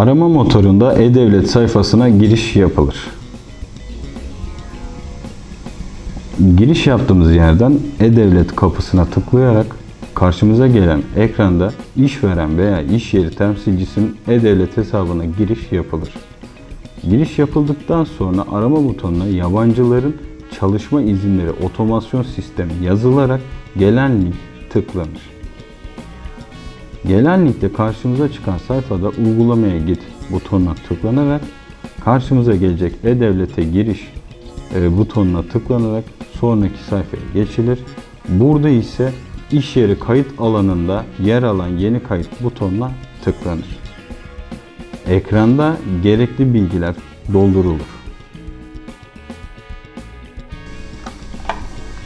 Arama motorunda e-devlet sayfasına giriş yapılır. Giriş yaptığımız yerden e-devlet kapısına tıklayarak karşımıza gelen ekranda işveren veya iş yeri temsilcisinin e-devlet hesabına giriş yapılır. Giriş yapıldıktan sonra arama butonuna yabancıların çalışma izinleri otomasyon sistemi yazılarak gelen link tıklanır. Gelen linkte karşımıza çıkan sayfada uygulamaya git butonuna tıklanarak karşımıza gelecek e-devlete giriş e, butonuna tıklanarak sonraki sayfaya geçilir. Burada ise iş yeri kayıt alanında yer alan yeni kayıt butonuna tıklanır. Ekranda gerekli bilgiler doldurulur.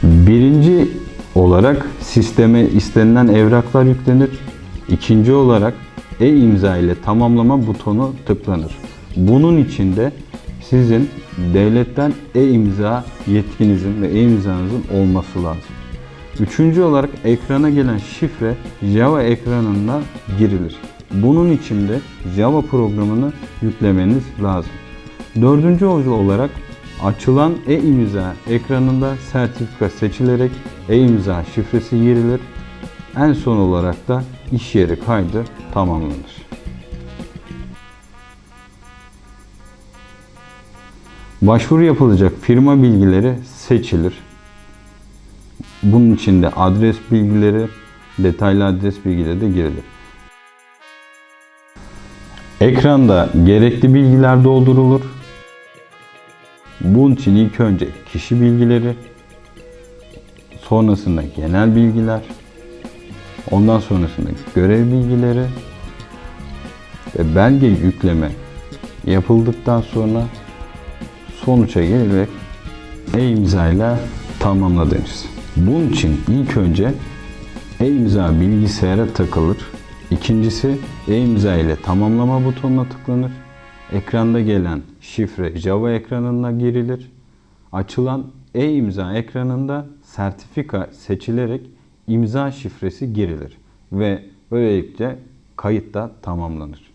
Birinci olarak sisteme istenilen evraklar yüklenir. İkinci olarak e-imza ile tamamlama butonu tıklanır. Bunun için de sizin devletten e-imza yetkinizin ve e-imzanızın olması lazım. Üçüncü olarak ekrana gelen şifre Java ekranına girilir. Bunun için de Java programını yüklemeniz lazım. Dördüncü olarak açılan e-imza ekranında sertifika seçilerek e-imza şifresi girilir. En son olarak da iş yeri kaydı tamamlanır. Başvuru yapılacak firma bilgileri seçilir. Bunun için de adres bilgileri, detaylı adres bilgileri de girilir. Ekranda gerekli bilgiler doldurulur. Bunun için ilk önce kişi bilgileri, sonrasında genel bilgiler, ondan sonrasında görev bilgileri ve belge yükleme yapıldıktan sonra sonuça gelerek e-imza ile tamamladınız. Bunun için ilk önce e-imza bilgisayara takılır. İkincisi e-imza ile tamamlama butonuna tıklanır. Ekranda gelen şifre Java ekranına girilir. Açılan e-imza ekranında sertifika seçilerek imza şifresi girilir ve böylelikle kayıt da tamamlanır.